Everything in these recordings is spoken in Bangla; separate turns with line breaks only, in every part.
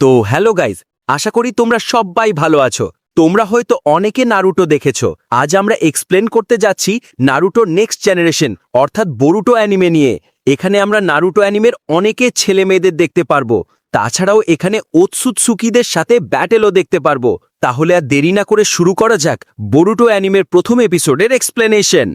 তো হ্যালো গাইজ, আশা করি তোমরা সবাই ভালো আছো। তোমরা হয়তো অনেকে নারুটো দেখেছ। আজ আমরা এক্সপ্লেন করতে যাচ্ছি নারুটো নেক্সট জেনারেশন অর্থাৎ বরুটো অ্যানিমে নিয়ে। এখানে আমরা নারুটো অ্যানিমের অনেকে ছেলে মেয়েদের দেখতে পারব। তাছাড়াও এখানে ওৎসুৎসুকিদের সাথে ব্যাটেলও দেখতে পারব। তাহলে আর দেরি না করে শুরু করা যাক বরুটো অ্যানিমের প্রথম এপিসোডের এক্সপ্লেনেশন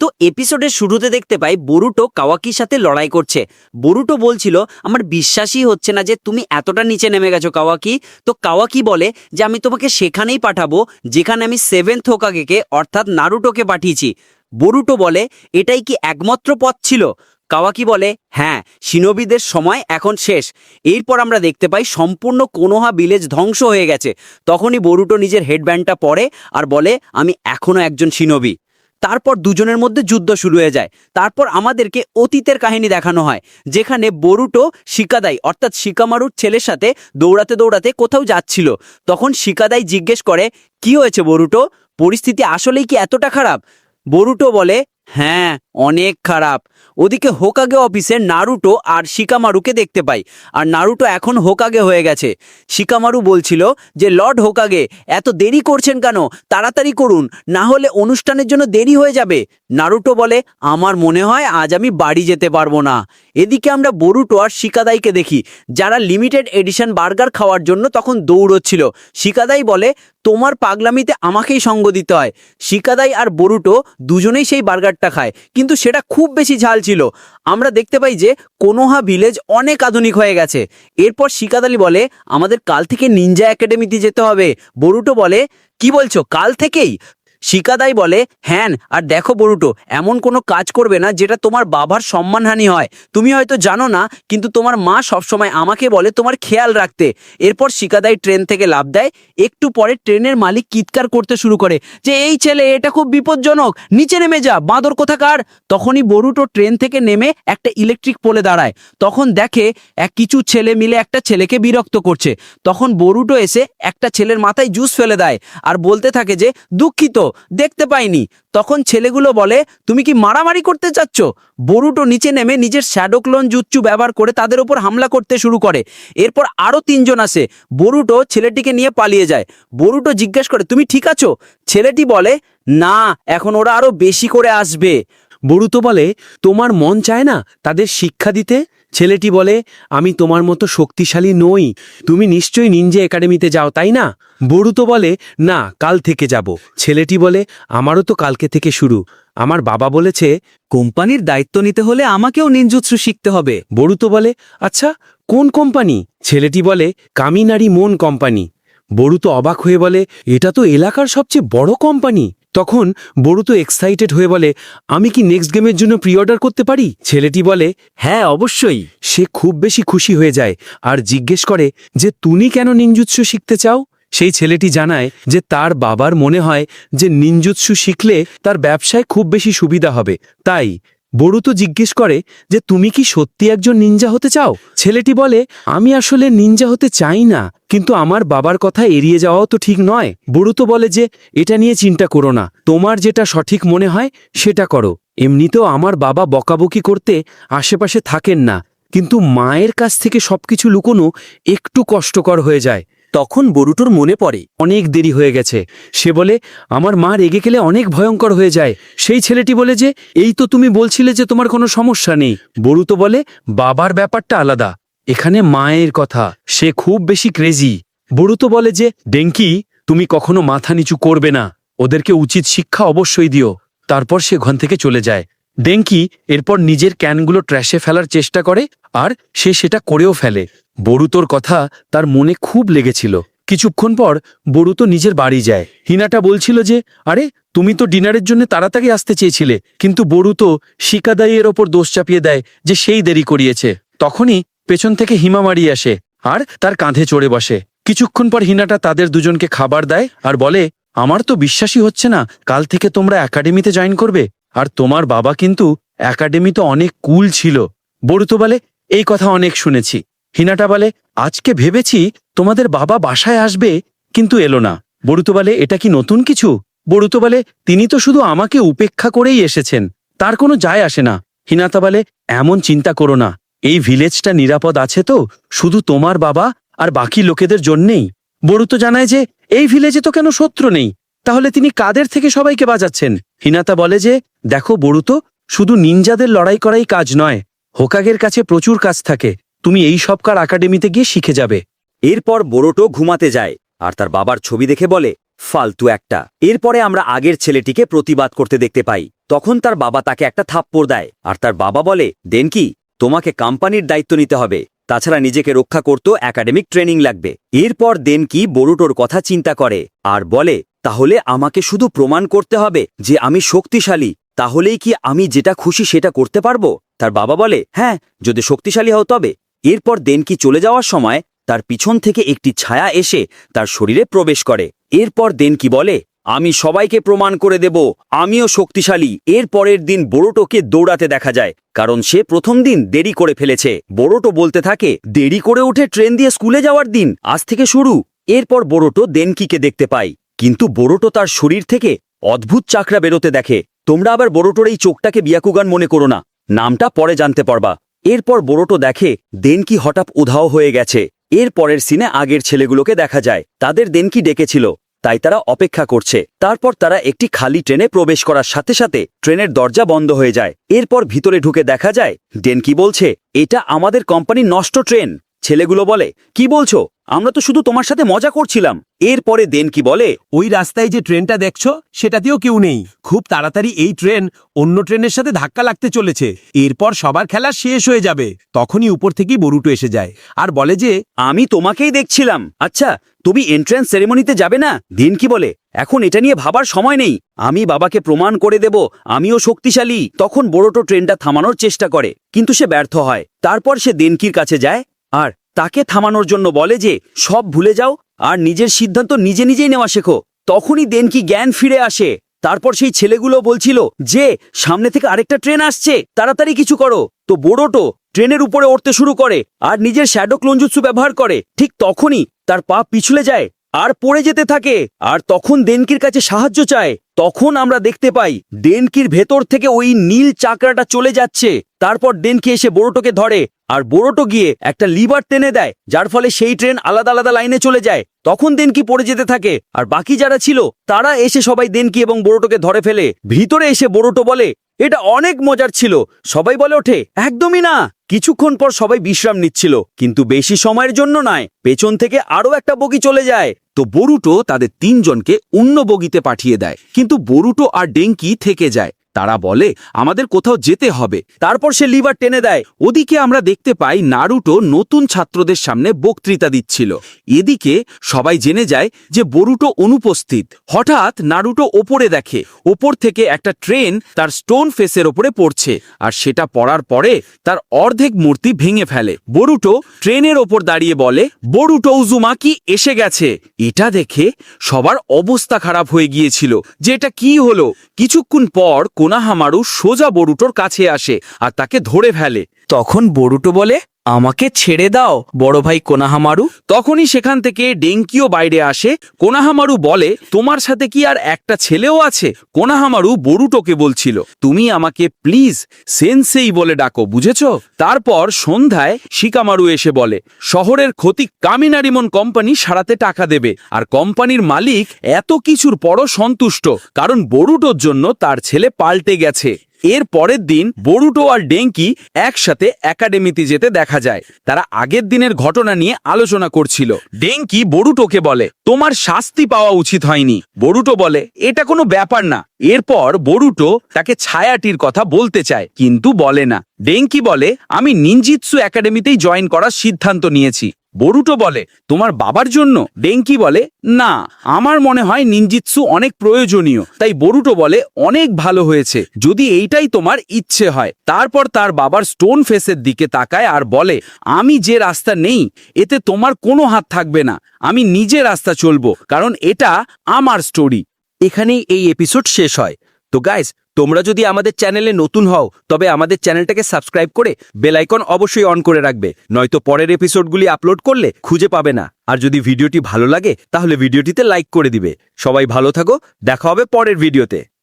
তো এপিসোডের শুরুতে দেখতে পাই বরুটো কাওয়াকির সাথে লড়াই করছে। বরুটো বলছিল, আমার বিশ্বাসই হচ্ছে না যে তুমি এতটা নিচে নেমে গেছো কাওয়াকি। তো কাওয়াকি বলে যে, আমি তোমাকে সেখানেই পাঠাবো যেখানে আমি সেভেন্থ হোকাগেকে অর্থাৎ নারুটোকে পাঠিয়েছি। বরুটো বলে, এটাই কি একমাত্র পথ ছিল? কাওয়াকি বলে হ্যাঁ সিনোবিদের সময় এখন শেষ। এরপর আমরা দেখতে পাই সম্পূর্ণ কোনোহা ভিলেজ ধ্বংস হয়ে গেছে। তখনই বরুটো নিজের হেডব্যান্ডটা পরে আর বলে, আমি এখনও একজন সিনোবি তারপর দুজনের মধ্যে যুদ্ধ শুরু হয়ে যায়। তারপর আমাদেরকে অতীতের কাহিনী দেখানো হয়, যেখানে বরুটো শিকাদাই, অর্থাৎ শিকামারুর ছেলের সাথে দৌড়াতে দৌড়াতে কোথাও যাচ্ছিল। তখন শিকাদাই জিজ্ঞেস করে, কি হয়েছে বরুটো? পরিস্থিতি আসলেই কি এতটা খারাপ? বরুটো বলে হ্যাঁ অনেক খারাপ। ওদিকে হোকাগে অফিসে নারুটো আর শিকামারুকে দেখতে পাই। আর নারুটো এখন হোকাগে হয়ে গেছে। শিকামারু বলছিল যে, লর্ড হোকাগে, এত দেরি করছেন কেন? তাড়াতাড়ি করুন। না হলে অনুষ্ঠানের জন্য দেরি হয়ে যাবে। নারুটো বলে, আমার মনে হয় আজ আমি বাড়ি যেতে পারব না। এদিকে আমরা বরুটো আর শিকাদাইকে দেখি। যারা লিমিটেড এডিশন বার্গার খাওয়ার জন্য তখন দৌড়চ্ছিল। শিকাদাই বলে, তোমার পাগলামিতে আমাকেই সঙ্গ দিতে হয়। শিকাদাই আর বরুটো দুজনেই সেই বার্গারটা খায়। কিন্তু সেটা খুব বেশি ঝাল ছিল। আমরা দেখতে পাই যে কোনোহা ভিলেজ অনেক আধুনিক হয়ে গেছে। এরপর শিকাদালি বলে, আমাদের কাল থেকে নিনজা একাডেমিতে যেতে হবে। বরুটো বলে, কি বলছো, কাল থেকেই? শিকাদাই বলে, হ্যান, আর দেখো বরুটো, এমন কোনো কাজ করবে না যেটা তোমার বাবার সম্মানহানি হয়। তুমি হয়তো জানো না, কিন্তু তোমার মা সবসময় আমাকে বলে তোমার খেয়াল রাখতে। এরপর শিকাদাই ট্রেন থেকে লাভ দেয়। একটু পরে ট্রেনের মালিক চিৎকার করতে শুরু করে যে, এই ছেলে, এটা খুব বিপজ্জনক, নিচে নেমে যা, বাঁদর কোথাকার? তখনই বরুটো ট্রেন থেকে নেমে একটা ইলেকট্রিক পোলে দাঁড়ায়। তখন দেখে, এক কিছু ছেলে মিলে একটা ছেলেকে বিরক্ত করছে। তখন বরুটো এসে একটা ছেলের মাথায় জুস ফেলে দেয় আর বলতে থাকে যে, দুঃখিত দেখতে পাইনি। তখন ছেলেগুলো বলে, তুমি কি মারামারি করতে চাচ্ছ? বরুটো নিচে নেমে নিজের শ্যাডোক্লোন জুচ্চু ব্যবহার করে তাদের ওপর হামলা করতে শুরু করে। এরপর আরও তিনজন আসে। বরুটো ছেলেটিকে নিয়ে পালিয়ে যায়। বরুটো জিজ্ঞেস করে, তুমি ঠিক আছো? ছেলেটি বলে, না, এখন ওরা আরও বেশি করে আসবে।
বরুতো বলে, তোমার মন চায় না তাদের শিক্ষা দিতে? ছেলেটি বলে, আমি তোমার মতো শক্তিশালী নই। তুমি নিশ্চয়ই নিঞ্জে একাডেমিতে যাও, তাই না? বড়ু তো বলে, না, কাল থেকে যাব। ছেলেটি বলে, আমারও তো কালকে থেকে শুরু। আমার বাবা বলেছে,
কোম্পানির দায়িত্ব নিতে হলে আমাকেও নিনজুৎসু শিখতে হবে।
বড়ু তো বলে আচ্ছা কোন কোম্পানি? ছেলেটি বলে, কামিনারি মন কোম্পানি। বড়ু তো অবাক হয়ে বলে, এটা তো এলাকার সবচেয়ে বড় কোম্পানি। তখন বরুতো এক্সাইটেড হয়ে বলে, আমি কি নেক্সট গেমের জন্য প্রি অর্ডার করতে পারি? ছেলেটি বলে
হ্যাঁ অবশ্যই।
সে খুব বেশি খুশি হয়ে যায় আর জিজ্ঞেস করে, যে তুমি কেন নিনজুৎসু শিখতে চাও? সেই ছেলেটি জানায় যে তার বাবার মনে হয় যে নিঞ্জুৎসু শিখলে তার ব্যবসায় খুব বেশি সুবিধা হবে। তাই বরুতো জিজ্ঞেস করে যে তুমি কি সত্যি একজন নিনজা হতে চাও? ছেলেটি বলে, আমি আসলে নিনজা হতে চাই না, কিন্তু আমার বাবার কথা এড়িয়ে যাওয়াও তো ঠিক নয়। বরুতো বলে যে, এটা নিয়ে চিন্তা করো না, তোমার যেটা সঠিক মনে হয়, সেটা করো। এমনিতেও আমার বাবা বকাবকি করতে আশেপাশে থাকেন না, কিন্তু মায়ের কাছ থেকে সবকিছু লুকোনো একটু কষ্টকর হয়ে যায়। তখন বরুটোর মনে পড়ে, অনেক দেরি হয়ে গেছে। সে বলে, আমার মা রেগে গেলে অনেক ভয়ঙ্কর হয়ে যায়। সেই ছেলেটি বলে যে, এই তো তুমি বলছিলে যে তোমার কোনো সমস্যা নেই। বরুতো বলে, বাবার ব্যাপারটা আলাদা। এখানে মায়ের কথা। সে খুব বেশি ক্রেজি বরুতো বলে যে, ডেঙ্কি, তুমি কখনো মাথা নিচু করবে না। ওদেরকে উচিত শিক্ষা অবশ্যই দিও। তারপর সে ঘন থেকে চলে যায়। ডেঙ্কি এরপর নিজের ক্যানগুলো ট্র্যাশে ফেলার চেষ্টা করে, আর সে সেটা করেও ফেলে। বরুতোর কথা তার মনে খুব লেগেছিল। কিছুক্ষণ পর বরুতো নিজের বাড়ি যায়। হিনাটা বলছিল যে, আরে, তুমি তো ডিনারের জন্য তাড়াতাড়ি আসতে চেয়েছিলে, কিন্তু বরুতো শিকাদাইয়ের ওপর দোষ চাপিয়ে দেয় যে সেই দেরি করিয়েছে। তখনই পেছন থেকে হিমা হিমামারি আসে আর তার কাঁধে চড়ে বসে। কিছুক্ষণ পর হিনাটা তাদের দুজনকে খাবার দেয় আর বলে, আমার তো বিশ্বাসই হচ্ছে না, কাল থেকে তোমরা একাডেমিতে জয়েন করবে। আর তোমার বাবা কিন্তু একাডেমি তো অনেক কুল ছিল। বরুতো বলে, এই কথা অনেক শুনেছি। হিনাটা বলে, আজকে ভেবেছি তোমাদের বাবা বাসায় আসবে, কিন্তু এলো না। বরুতো বলে, এটা কি নতুন কিছু? বরুতো বলে, তিনি তো শুধু আমাকে উপেক্ষা করেই এসেছেন, তার কোনো যায় আসে না। হিনাতা বলে, এমন চিন্তা করো না, এই ভিলেজটা নিরাপদ আছে তো, শুধু তোমার বাবা আর বাকি লোকেদের জন্যেই। বরুতো জানায় যে, এই ভিলেজে তো কেন শত্রু নেই? তাহলে তিনি কাদের থেকে সবাইকে বাজাচ্ছেন হিনাতা বলে যে, দেখো বরুতো শুধু নিনজাদের লড়াই করাই কাজ নয়, হোকাগের কাছে প্রচুর কাজ থাকে তুমি এই সব কার একাডেমিতে গিয়ে শিখে যাবে।
এরপর বোরোটো ঘুমাতে যায় আর তার বাবার ছবি দেখে বলে, ফালতু একটা। এরপরে আমরা আগের ছেলেটিকে প্রতিবাদ করতে দেখতে পাই। তখন তার বাবা তাকে একটা থাপ্পড় দেয় আর তার বাবা বলে, দেন কি, তোমাকে কোম্পানির দায়িত্ব নিতে হবে। তাছাড়া নিজেকে রক্ষা করতেও একাডেমিক ট্রেনিং লাগবে। এরপর দেনকি বরুটোর কথা চিন্তা করে আর বলে, তাহলে আমাকে শুধু প্রমাণ করতে হবে যে আমি শক্তিশালী। তাহলেই কি আমি যেটা খুশি সেটা করতে পারব? তার বাবা বলে হ্যাঁ যদি শক্তিশালী হও তবে। এরপর দেনকি চলে যাওয়ার সময় তার পিছন থেকে একটি ছায়া এসে তার শরীরে প্রবেশ করে। এরপর দেনকি বলে, আমি সবাইকে প্রমাণ করে দেব, আমিও শক্তিশালী। এর পরের দিন বোরোটোকে দৌড়াতে দেখা যায়, কারণ সে প্রথম দিন দেরি করে ফেলেছে। বোরোটো বলতে থাকে, দেরি করে উঠে ট্রেন দিয়ে স্কুলে যাওয়ার দিন, আজ থেকে শুরু। এরপর বোরোটো দেনকিকে দেখতে পাই কিন্তু বোরোটো তার শরীর থেকে অদ্ভুত চাকরা বেরোতে দেখে। তোমরা আবার বোরোটোর এই চোখটাকে বিয়াকুগান মনে করো না। নামটা পরে জানতে পারবা। এরপর বড়টো দেখে দেনকি হঠাৎ উধাও হয়ে গেছে। এর পরের সিনে আগের ছেলেগুলোকে দেখা যায়, তাদের দেনকি ডেকেছিল। তাই তারা অপেক্ষা করছে। তারপর তারা একটি খালি ট্রেনে প্রবেশ করার সাথে সাথে ট্রেনের দরজা বন্ধ হয়ে যায়। এরপর ভিতরে ঢুকে দেখা যায় ডেনকি বলছে, এটা আমাদের কোম্পানি নষ্ট ট্রেন। ছেলেগুলো বলে, কি বলছো? আমরা তো শুধু তোমার সাথে মজা করছিলাম। এরপরে দেন কি বলে,
ওই রাস্তায় যে ট্রেনটা দেখছ, সেটাতেও কেউ নেই। খুব তাড়াতাড়ি এই ট্রেন অন্য ট্রেনের সাথে ধাক্কা লাগতে চলেছে। এরপর সবার খেলা শেষ হয়ে যাবে। তখনই উপর থেকেই বরুটো এসে যায় আর বলে যে,
আমি তোমাকেই দেখছিলাম। আচ্ছা তুমি এন্ট্রান্স সেরেমনিতে যাবে না? দিন কি বলে, এখন এটা নিয়ে ভাবার সময় নেই। আমি বাবাকে প্রমাণ করে দেব। আমিও শক্তিশালী। তখন বড়টো ট্রেনটা থামানোর চেষ্টা করে, কিন্তু সে ব্যর্থ হয়। তারপর সে দেনকির কাছে যায় আর তাকে থামানোর জন্য বলে যে, সব ভুলে যাও, আর নিজের সিদ্ধান্ত নিজে নিজেই নেওয়া শেখো। তখনই দেনকি জ্ঞান ফিরে আসে। তারপর সেই ছেলেগুলো বলছিল, যে, সামনে থেকে আরেকটা ট্রেন আসছে, তাড়াতাড়ি কিছু করো। তো বোড়োটো ট্রেনের উপরে উঠতে শুরু করে, আর নিজের শ্যাডো ক্লোনজুৎসু ব্যবহার করে। ঠিক তখনই তার পা পিছলে যায়, আর পড়ে যেতে থাকে, আর তখন দেনকির কাছে সাহায্য চায়। তখন আমরা দেখতে পাই ডেনকির ভেতর থেকে ওই নীল চাকরাটা চলে যাচ্ছে। তারপর ডেনকি এসে বোরোটোকে ধরে, আর বোরোটো গিয়ে একটা লিভার টেনে দেয়, যার ফলে সেই ট্রেন আলাদা আলাদা লাইনে চলে যায়। তখন দেনকি পড়ে যেতে থাকে, আর বাকি যারা ছিল, তারা এসে সবাই দেনকি এবং বোরোটোকে ধরে ফেলে। ভিতরে এসে বোরোটো বলে, এটা অনেক মজার ছিল। সবাই বলে ওঠে, একদমই না। কিছুক্ষণ পর সবাই বিশ্রাম নিচ্ছিল, কিন্তু বেশি সময়ের জন্য নয়, পেছন থেকে আরও একটা বগি চলে যায়।
তো বরুটো তাদের তিনজনকে অন্য বগিতে পাঠিয়ে দেয়, কিন্তু বরুটো আর ডেঙ্কি থেকে যায়। তারা বলে, আমাদের কোথাও যেতে হবে।
তারপর সে লিভার টেনে দেয়।
ওদিকে আমরা দেখতে পাই নারুটো নতুন ছাত্রদের সামনে বক্তৃতা দিচ্ছিল। এদিকে সবাই জেনে যায় যে বরুটো অনুপস্থিত। হঠাৎ নারুটো ওপরে দেখে। ওপর থেকে একটা ট্রেন তার স্টোন ফেসের ওপরে পড়ছে আর সেটা পড়ার পরে তার অর্ধেক মূর্তি ভেঙে ফেলে। বরুটো ট্রেনের ওপর দাঁড়িয়ে বলে, বরুটো উজুমাকি এসে গেছে? এটা দেখে সবার অবস্থা খারাপ হয়ে গিয়েছিল যে এটা কি হলো? কিছুক্ষণ পর কোনাহামারু সোজা বরুটোর কাছে আসে আর তাকে ধরে ফেলে।
তখন বরুটো বলে আমাকে ছেড়ে দাও, বড় ভাই কোনাহামারু।
তখনই সেখান থেকে ডেঙ্কিও বাইরে আসে। কোনাহামারু বলে, তোমার সাথে কি আর একটা ছেলেও আছে? কোনাহামারু বরুটোকে বলছিল, তুমি আমাকে প্লিজ সেন্সেই বলে ডাকো, বুঝেছ? তারপর সন্ধ্যায় শিকামারু এসে বলে, শহরের ক্ষতি কামিনারিমন কোম্পানি সারাতে টাকা দেবে, আর কোম্পানির মালিক এত কিছুর পরও সন্তুষ্ট, কারণ বরুটোর জন্য তার ছেলে পাল্টে গেছে। এর পরের দিন বরুটো আর ডেঙ্কি একসাথে একাডেমিতে যেতে দেখা যায়। তারা আগের দিনের ঘটনা নিয়ে আলোচনা করছিল। ডেঙ্কি বরুটোকে বলে, তোমার শাস্তি পাওয়া উচিত হয়নি। বরুটো বলে, এটা কোনো ব্যাপার না। এরপর বরুটো তাকে ছায়াটির কথা বলতে চায়, কিন্তু বলে না। ডেঙ্কি বলে, আমি নিনজিৎসু একাডেমিতেই জয়েন করার সিদ্ধান্ত নিয়েছি। বরুটো বলে, তোমার বাবার জন্য? ডেঙ্কি বলে, না, আমার মনে হয় নিনজিৎসু অনেক প্রয়োজনীয়। তাই বরুটো বলে, অনেক ভালো হয়েছে, যদি এইটাই তোমার ইচ্ছে হয়। তারপর তার বাবার স্টোন ফেসের দিকে তাকায় আর বলে, আমি যে রাস্তা নেই, এতে তোমার কোনো হাত থাকবে না। আমি নিজে রাস্তা চলবো, কারণ এটা আমার স্টোরি
এখানেই এই এপিসোড শেষ হয়। তো গাইস তোমরা যদি আমাদের চ্যানেলে নতুন হও, তবে আমাদের চ্যানেলটাকে সাবস্ক্রাইব করে বেলাইকন অবশ্যই অন করে রাখবে। নয়তো পরের এপিসোডগুলি আপলোড করলে খুঁজে পাবে না। আর যদি ভিডিওটি ভালো লাগে, তাহলে ভিডিওটিতে লাইক করে দিবে। সবাই ভালো থাকো, দেখা হবে পরের ভিডিওতে।